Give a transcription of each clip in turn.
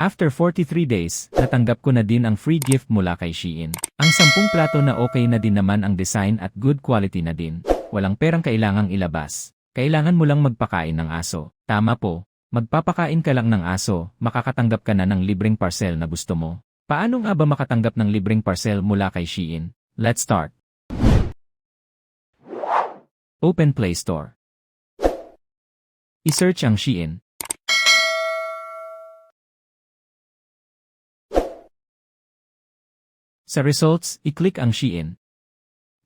After 43 days, natanggap ko na din ang free gift mula kay Shein. Ang 10 plato na okay na din naman ang design at good quality na din. Walang perang kailangang ilabas. Kailangan mo lang magpakain ng aso. Tama po. Magpapakain ka lang ng aso, makakatanggap ka na ng libreng parcel na gusto mo. Paano nga ba makatanggap ng libreng parcel mula kay Shein? Let's start. Open Play Store. I-search ang Shein. Sa results, i-click ang Shein.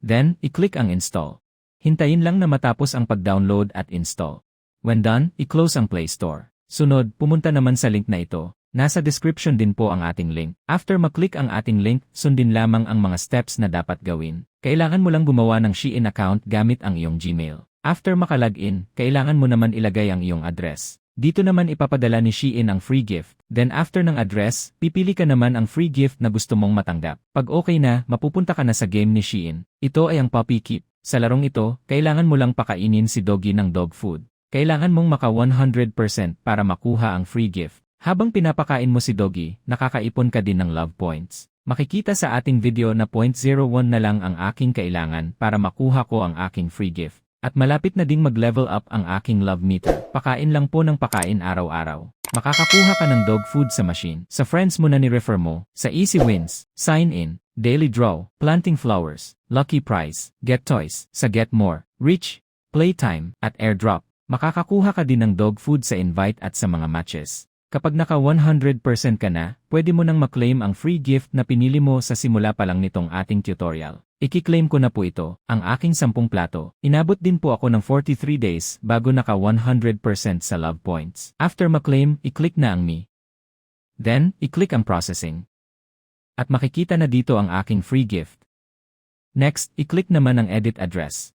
Then, i-click ang Install. Hintayin lang na matapos ang pag-download at install. When done, i-close ang Play Store. Sunod, pumunta naman sa link na ito. Nasa description din po ang ating link. After maklik ang ating link, sundin lamang ang mga steps na dapat gawin. Kailangan mo lang gumawa ng Shein account gamit ang iyong Gmail. After makalagin, kailangan mo naman ilagay ang iyong address. Dito naman ipapadala ni Shein ang free gift. Then after ng address, pipili ka naman ang free gift na gusto mong matanggap. Pag okay na, mapupunta ka na sa game ni Shein. Ito ay ang Puppy Keep. Sa larong ito, kailangan mo lang pakainin si Doggy ng dog food. Kailangan mong maka 100% para makuha ang free gift. Habang pinapakain mo si Doggy, nakakaipon ka din ng love points. Makikita sa ating video na 0.01 na lang ang aking kailangan para makuha ko ang aking free gift. At malapit na ding mag-level up ang aking love meter. Pakain lang po ng pakain araw-araw. Makakakuha ka ng dog food sa machine. Sa friends mo na ni-refer mo, sa Easy Wins, Sign In, Daily Draw, Planting Flowers, Lucky Prize, Get Toys, sa Get More, Reach, Playtime, at Airdrop. Makakakuha ka din ng dog food sa invite at sa mga matches. Kapag naka 100% ka na, pwede mo nang maklaim ang free gift na pinili mo sa simula pa lang nitong ating tutorial. Ikiklaim ko na po ito, ang aking 10 plato. Inabot din po ako ng 43 days bago naka 100% sa love points. After maklaim, i-click na ang me. Then, i-click ang processing. At makikita na dito ang aking free gift. Next, i-click naman ang edit address.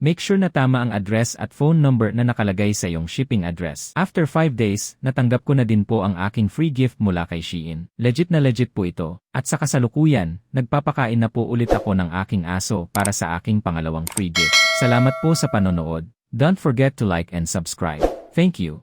Make sure na tama ang address at phone number na nakalagay sa iyong shipping address. After 5 days, natanggap ko na din po ang aking free gift mula kay Shein. Legit na legit po ito. At sa kasalukuyan, nagpapakain na po ulit ako ng aking aso para sa aking pangalawang free gift. Salamat po sa panonood. Don't forget to like and subscribe. Thank you.